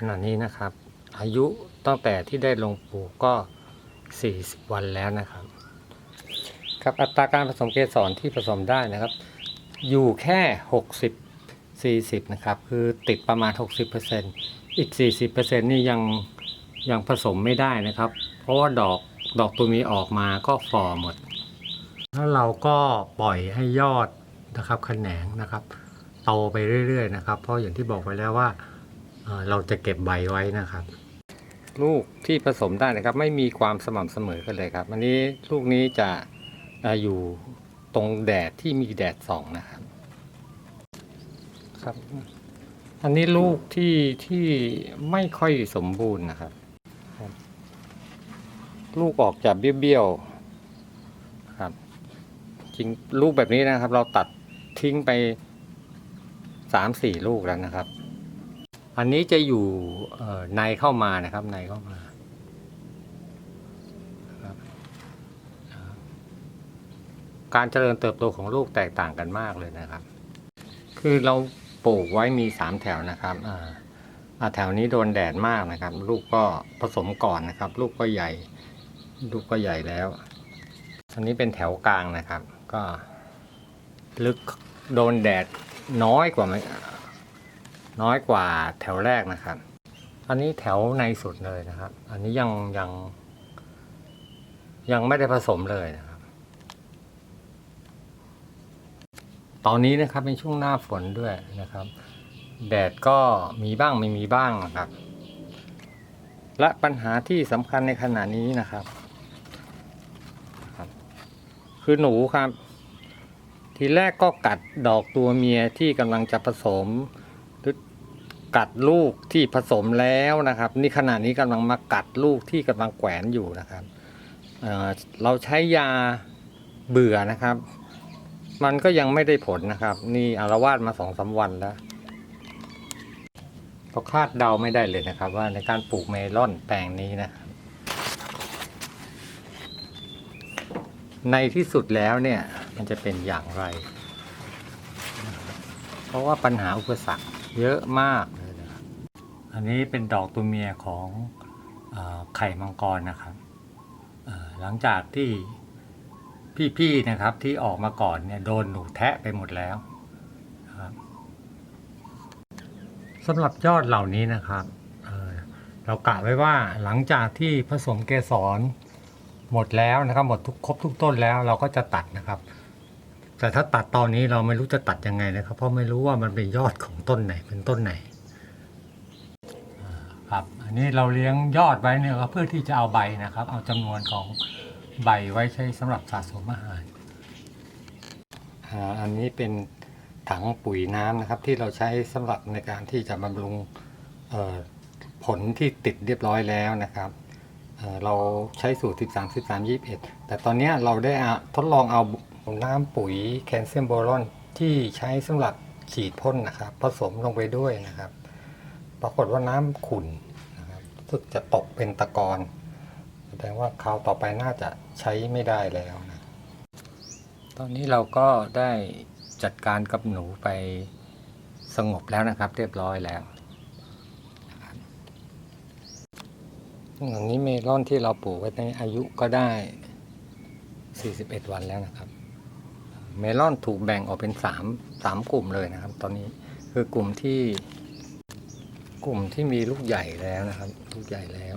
ขณะนี้นะครับ อายุตั้งแต่ที่ได้ลงปลูกก็ 40 วันแล้วนะครับ ครับอัตราการผสมเกสรที่ผสมได้นะครับ อยู่แค่ 60 40 นะครับ คือติดประมาณ 60%อีก 40%นี่ยังยังผสมไม่ได้นะครับ เพราะว่าดอกดอกตัวมีออกมาก็ฝ่อหมด แล้วเราก็ปล่อยให้ยอดนะครับแขนงนะครับโตไปเรื่อยๆนะครับ เพราะอย่างที่บอกไปแล้วว่า เราจะเก็บใบไว้นะครับ ลูกที่ผสมได้นะครับ ไม่มีความสม่ำเสมอกันเลยครับอันนี้ลูกนี้จะอยู่ตรงแดดที่มีแดดส่องนะครับครับ อันนี้ลูกที่ที่ไม่ค่อยสมบูรณ์นะครับ ลูกออกจากเบี้ยวๆครับ จริงลูกแบบนี้นะครับ เราตัดทิ้งไปสามสี่ลูกแล้วนะครับ อันนี้จะอยู่ในเข้ามานะครับในเข้ามาการเจริญเติบโตของลูกแตกต่างกันมากเลยนะครับ คือเราปลูกไว้มีสามแถวนะครับอ่าแถวนี้โดนแดดมากนะครับ ลูกก็ผสมก่อนนะครับ ลูกก็ใหญ่ ลูกก็ใหญ่แล้วอันนี้เป็นแถวกลางนะครับ ก็ลึกโดนแดดน้อยกว่าไหม น้อยกว่าแถวแรกนะครับ อันนี้แถวในสุดเลยนะครับ อันนี้ยังยัง ยังไม่ได้ผสมเลยนะครับ ตอนนี้นะครับเป็นช่วงหน้าฝนด้วยนะครับ แดดก็มีบ้างไม่มีบ้างนะครับ และปัญหาที่สำคัญในขณะนี้นะครับ คือหนูครับ ทีแรกก็กัดดอกตัวเมียที่กำลังจะผสม กัดลูกที่ผสมแล้วนะครับ นี่ขณะนี้กำลังมากัดลูกที่กำลังแขวนอยู่นะครับเเราใช้ยาเบื่อนะครับ มันก็ยังไม่ได้ผลนะครับ นี่อารวาสมาสองสาวันแล้วก็คาดเดาไม่ได้เลยนะครับ ว่าในการปลูกเมลอนแปลงนี้นะครับ ในที่สุดแล้วเนี่ยมันจะเป็นอย่างไร เพราะว่าปัญหาอุปสรรคเยอะมาก อันนี้เป็นดอกตัวเมียของอไข่มังกรนะครับ หลังจากที่พี่ๆนะครับที่ออกมาก่อนเนี่ยโดนหนูแทะไปหมดแล้วสำหรับยอดเหล่านี้นะครับเเรากะไว้ว่าหลังจากที่ผสมเกสรหมดแล้วนะครับหมดทุกครบทุกต้นแล้วเราก็จะตัดนะครับ แต่ถ้าตัดตอนนี้เราไม่รู้จะตัดยังไงนะครับ เพราะไม่รู้ว่ามันเป็นยอดของต้นไหนเป็นต้นไหน อันนี้เราเลี้ยงยอดไว้เนี่ยก็เพื่อที่จะเอาใบนะครับ เอาจำนวนของใบไว้ใช้สำหรับสะสมอาหารอันนี้เป็นถังปุ๋ยน้ำนะครับ ที่เราใช้สำหรับในการที่จะบำรุงผลที่ติดเรียบร้อยแล้วนะครับเเราใช้สูตร 13 13 21 แต่ตอนนี้เราได้ทดลองเอาน้ำปุ๋ยแคลเซียมโบรอนที่ใช้สำหรับฉีดพ่นนะครับ ผสมลงไปด้วยนะครับ ปรากฏว่าน้ำขุ่น สึกจะตกเป็นตะกอนแสดงว่าคราวต่อไปน่าจะใช้ไม่ได้แล้วนะตอนนี้เราก็ได้จัดการกับหนูไปสงบแล้วนะครับ เรียบร้อยแล้วอย่างนี้เมลอนที่เราปลูกไว้ในอายุก็ได้ 41 วันแล้วนะครับ เมลอนถูกแบ่งออกเป็น 3 3 กลุ่มเลยนะครับ ตอนนี้คือกลุ่มที่ กลุ่มที่มีลูกใหญ่แล้วนะครับ ลูกใหญ่แล้ว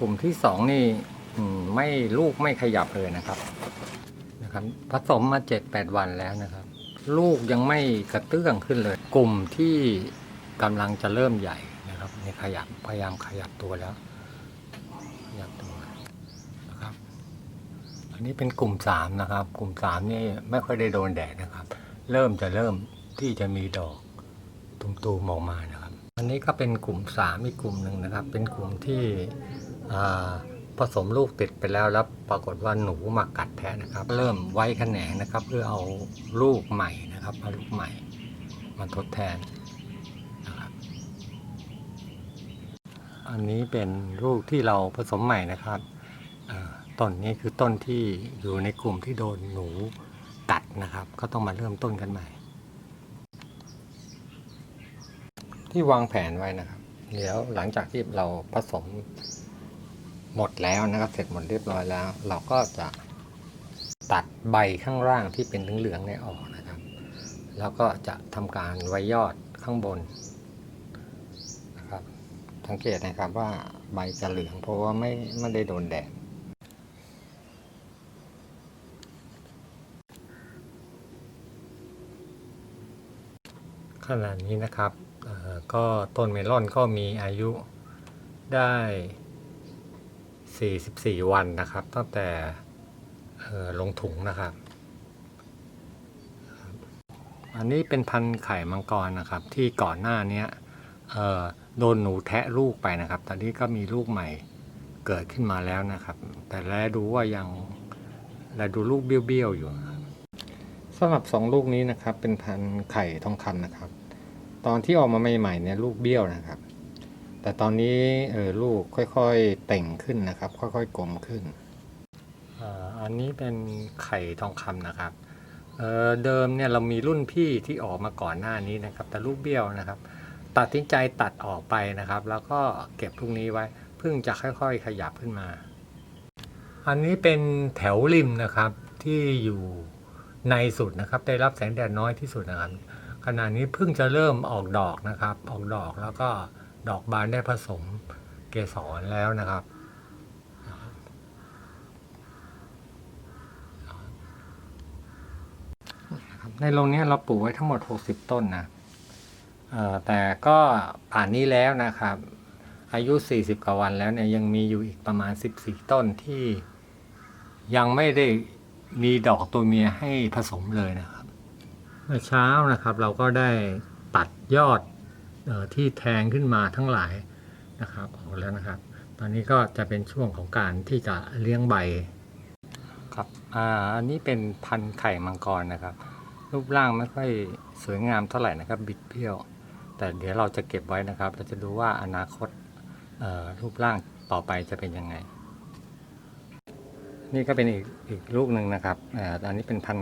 กลุ่มที่สองนี่ไม่ลูกไม่ขยับเลยนะครับนะครับผสมมา7-8วันแล้วนะครับ ลูกยังไม่กระเตื้องขึ้นเลย กลุ่มที่กำลังจะเริ่มใหญ่นะครับนี่ขยับพยายามขยับตัวแล้วขยับตัวนะครับ อันนี้เป็นกลุ่มสามนะครับ กลุ่มสามนี่ไม่ค่อยได้โดนแดดนะครับ เริ่มจะเริ่มที่จะมีดอก ตุมๆออกมานะครับ อันนี้ก็เป็นกลุ่มสามอีกกลุ่มหนึ่งนะครับ เป็นกลุ่มที่ผสมลูกติดไปแล้วแล้วปรากฏว่าหนูมากัดแทะนะครับ เริ่มไว้แขนงนะครับ เพื่อเอาลูกใหม่นะครับเอาลูกใหม่มาทดแทนนะครับอันนี้เป็นลูกที่เราผสมใหม่นะครับต้นนี้คือต้นที่อยู่ในกลุ่มที่โดนหนูกัดนะครับ ก็ต้องมาเริ่มต้นกันใหม่ ที่วางแผนไว้นะครับ เดี๋ยวหลังจากที่เราผสมหมดแล้วนะครับ เสร็จหมดเรียบร้อยแล้ว เราก็จะตัดใบข้างล่างที่เป็นเหลืองๆเนี่ยออกนะครับ แล้วก็จะทำการไว้ยอดข้างบนนะครับ สังเกตนะครับว่าใบจะเหลืองเพราะว่าไม่ไม่ได้โดนแดด ขนาดนี้นะครับก็ต้นเมลอนก็มีอายุได้ 44 วันนะครับ ตั้งแต่ลงถุงนะครับ อันนี้เป็นพันธุ์ไข่มังกรนะครับ ที่ก่อนหน้านี้โดนหนูแทะลูกไปนะครับ ตอนนี้ก็มีลูกใหม่เกิดขึ้นมาแล้วนะครับ แต่แลดูว่ายังแลดูลูกเบี้ยวๆอยู่ สำหรับสองลูกนี้นะครับ เป็นพันไข่ทองคำนะครับ ตอนที่ออกมาใหม่ๆเนี่ยลูกเบี้ยวนะครับ แต่ตอนนี้เออลูกค่อยๆเต่งขึ้นนะครับ ค่อยๆกลมขึ้นอันนี้เป็นไข่ทองคำนะครับเเดิมเนี่ยเรามีรุ่นพี่ที่ออกมาก่อนหน้านี้นะครับ แต่ลูกเบี้ยวนะครับ ตัดสินใจตัดออกไปนะครับ แล้วก็เก็บลูกนี้ไว้เพิ่งจะค่อย ๆ ขยับขึ้นมา อันนี้เป็นแถวริมนะครับที่อยู่ ในสุดนะครับ ได้รับแสงแดดน้อยที่สุดนะครับขณะนี้เพิ่งจะเริ่มออกดอกนะครับ ออกดอกแล้วก็ดอกบานได้ผสมเกสรแล้วนะครับ ในโรงนี้เราปลูกไว้ทั้งหมด 60 ต้นนะแต่ก็ป่านนี้แล้วนะครับ อายุ 40 กว่าวันแล้วเนี่ยยังมีอยู่อีกประมาณ 14 ต้นที่ยังไม่ได้ มีดอกตัวเมียให้ผสมเลยนะครับ เมื่อเช้านะครับเราก็ได้ตัดยอดเออที่แทงขึ้นมาทั้งหลายนะครับออกแล้วนะครับ ตอนนี้ก็จะเป็นช่วงของการที่จะเลี้ยงใบครับอ่าอันนี้เป็นพันธุ์ไข่มังกรนะครับ รูปร่างไม่ค่อยสวยงามเท่าไหร่นะครับ บิดเบี้ยว แต่เดี๋ยวเราจะเก็บไว้นะครับ เราจะดูว่าอนาคตเอ่อรูปร่างต่อไปจะเป็นยังไง นี่ก็เป็นอีกอีกลูกหนึ่งนะครับอันนี้เป็นพัน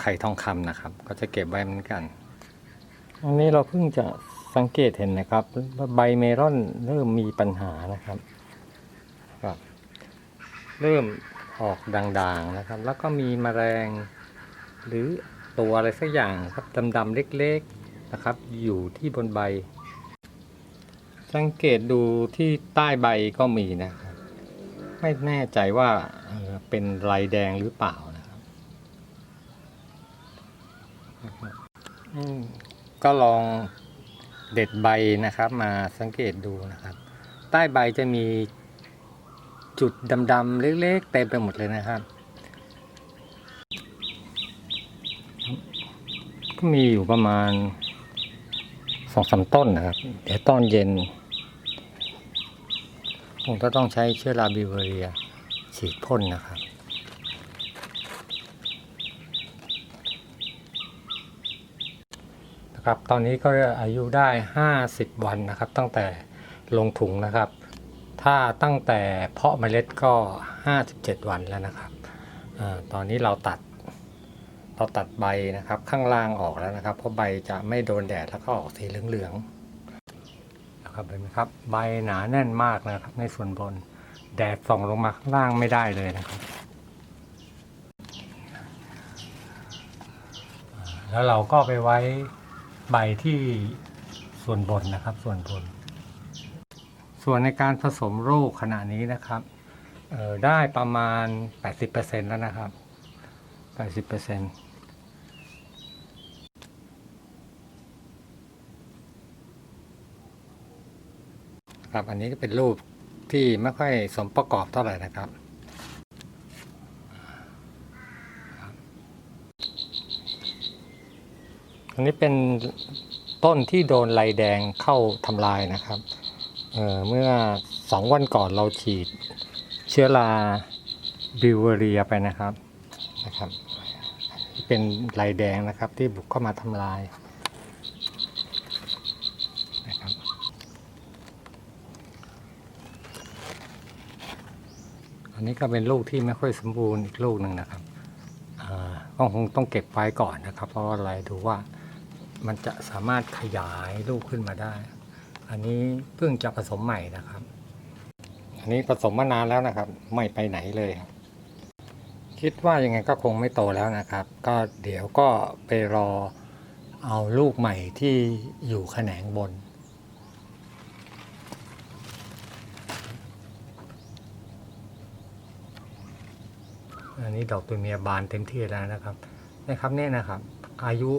ไข่ทองคำนะครับ ก็จะเก็บไว้เหมือนกัน อันนี้เราเพิ่งจะสังเกตเห็นนะครับว่าใบเมลอนเริ่มมีปัญหานะครับครับเริ่มออกด่างๆนะครับ แล้วก็มีแมลงหรือตัวอะไรสักอย่างครับดำๆเล็กๆนะครับ อยู่ที่บนใบ สังเกตดูที่ใต้ใบก็มีนะ ไม่แน่ใจว่าเป็นลายแดงหรือเปล่านะครับก็ลองเด็ดใบนะครับ มาสังเกตดูนะครับ ใต้ใบจะมีจุดดำๆเล็กๆเต็มไปหมดเลยนะครับ ก็มีอยู่ประมาณสองสามต้นนะครับ เดี๋ยวตอนเย็น ผมก็ต้องใช้เชื้อราบิวเรียฉีดพ่นนะครับ นะครับ ตอนนี้ก็อายุได้ 50 วันนะครับ ตั้งแต่ลงถุงนะครับ ถ้าตั้งแต่เพาะเมล็ดก็ 57 วันแล้วนะครับอตอนนี้เราตัดเราตัดใบนะครับข้างล่างออกแล้วนะครับ เพราะใบจะไม่โดนแดดแล้วก็ออกสีเหลืองๆ ครับเห็นไหมครับ ใบหนาแน่นมากนะครับ ในส่วนบน แดดส่องลงมาข้างล่างไม่ได้เลยนะครับ แล้วเราก็ไปไว้ใบที่ส่วนบนนะครับ ส่วนบน ส่วนในการผสมโรคขณะนี้นะครับได้ประมาณ 80%แล้วนะครับ 80% ครับ อันนี้ก็เป็นรูปที่ไม่ค่อยสมประกอบเท่าไหร่นะครับ อันนี้เป็นต้นที่โดนลายแดงเข้าทำลายนะครับเออเมื่อสองวันก่อนเราฉีดเชื้อราบิวเวเรียไปนะครับนะครับ เป็นลายแดงนะครับที่บุกเข้ามาทำลายนะครับ อันนี้ก็เป็นลูกที่ไม่ค่อยสมบูรณ์อีกลูกหนึ่งนะครับอ่าก็คงต้องเก็บไว้ก่อนนะครับ เพราะว่าอะไรดูว่ามันจะสามารถขยายลูกขึ้นมาได้ อันนี้เพิ่งจะผสมใหม่นะครับ อันนี้ผสมมานานแล้วนะครับ ไม่ไปไหนเลยครับ คิดว่ายังไงก็คงไม่โตแล้วนะครับ ก็เดี๋ยวก็ไปรอเอาลูกใหม่ที่อยู่แขนงบน อันนี้ดอกตัวเมียบานเต็มที่แล้วนะครับนะครับเนี่ยนะครับ อายุ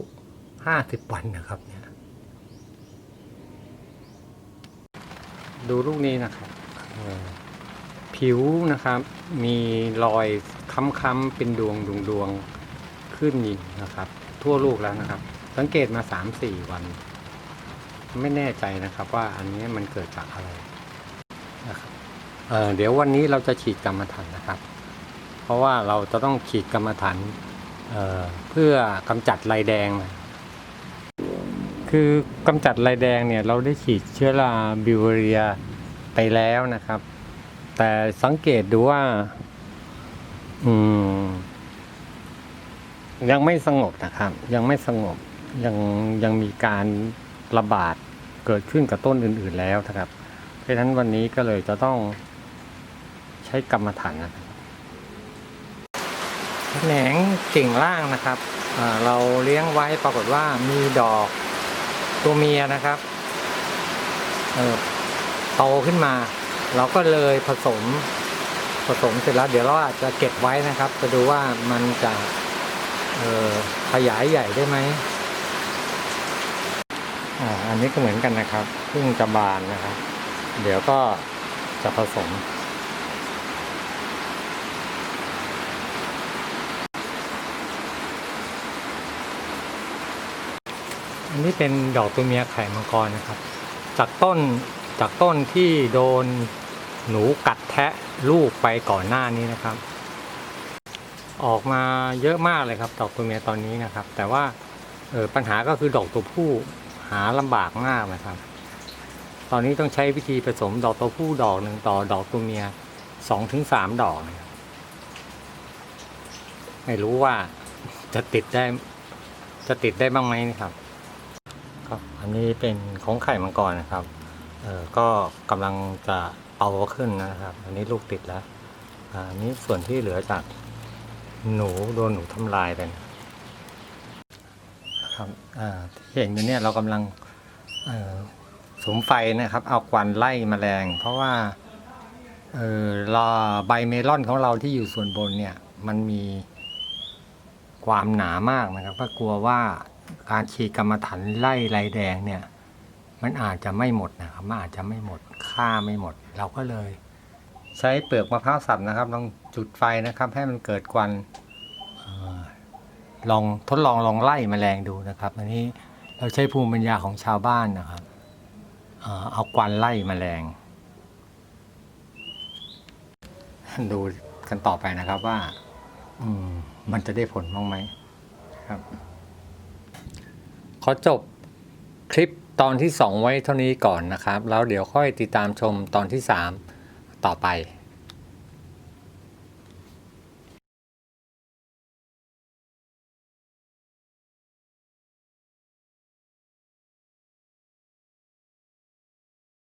ห้าสิบวันนะครับเนี่ยดูลูกนี้นะครับผิวนะครับ มีรอยค้ำๆเป็นดวงดวงดวงๆขึ้นยิงนะครับ ทั่วลูกแล้วนะครับ สังเกตมาสามสี่วัน ไม่แน่ใจนะครับว่าอันนี้มันเกิดจากอะไรนะครับเเดี๋ยววันนี้เราจะฉีดกรรมฐานนะครับ เพราะว่าเราจะต้องฉีดกรรมฐานเเพื่อกำจัดลายแดง คือกำจัดลายแดงเนี่ยเราได้ฉีดเชื้อราบิวเรียไปแล้วนะครับ แต่สังเกตดูว่าอืมยังไม่สงบนะครับ ยังไม่สงบยังยังมีการระบาดเกิดขึ้นกับต้นอื่น ๆแล้วนะครับ เพราะฉะนั้นวันนี้ก็เลยจะต้องใช้กรรมฐานนะครับ แขนงกิ่งล่างนะครับ เราเลี้ยงไว้ปรากฏว่ามีดอกตัวเมียนะครับโตขึ้นมา เราก็เลยผสมผสมเสร็จแล้ว เดี๋ยวเราอาจจะเก็บไว้นะครับจะดูว่ามันจะขยายใหญ่ได้ไหมอ่าอันนี้ก็เหมือนกันนะครับเพิ่งจะบานนะครับ เดี๋ยวก็จะผสม อันนี้เป็นดอกตัวเมียไข่มังกรนะครับ จากต้นจากต้นที่โดนหนูกัดแทะลูกไปก่อนหน้านี้นะครับ ออกมาเยอะมากเลยครับ ดอกตัวเมียตอนนี้นะครับ แต่ว่าออปัญหาก็คือดอกตัวผู้หาลำบากมากนะครับ ตอนนี้ต้องใช้วิธีผสมดอกตัวผู้ดอกหนึ่งต่อดอกตัวเมียสองถึงสามดอกนะครับไม่รู้ว่าจะติดได้จะติดได้บ้างไหมนะครับ ครับอันนี้เป็นของไข่มังกรนะครับเออก็กำลังจะเป่าขึ้นนะครับ อันนี้ลูกติดแล้วอันนี้ส่วนที่เหลือจากหนูโดนหนูทำลายไปนะครับอ่าที่เห็นอยู่เนี่ยเรากำลังเออสมไฟนะครับ เอาควันไล่แมลง เพราะว่าเออรอใบเมลอนของเราที่อยู่ส่วนบนเนี่ยมันมีความหนามากนะครับก็กลัวว่า การฉีดกรรมฐานไล่ลายแดงเนี่ย มันอาจจะไม่หมดนะครับมันอาจจะไม่หมดค่าไม่หมด เราก็เลย ใช้เปลือกมะพร้าวสับนะครับ ลองจุดไฟนะครับ ให้มันเกิดควันออลองทดลองลองไล่แมลงดูนะครับ อันนี้เราใช้ภูมิปัญญาของชาวบ้านนะครับเอาควันไล่แมลง ดูกันต่อไปนะครับว่า อืมมันจะได้ผลบ้างไหมครับ ขอจบคลิปตอนที่ 2 ไว้เท่านี้ก่อนนะครับ แล้วเดี๋ยวค่อยติดตามชมตอนที่ 3 ต่อไป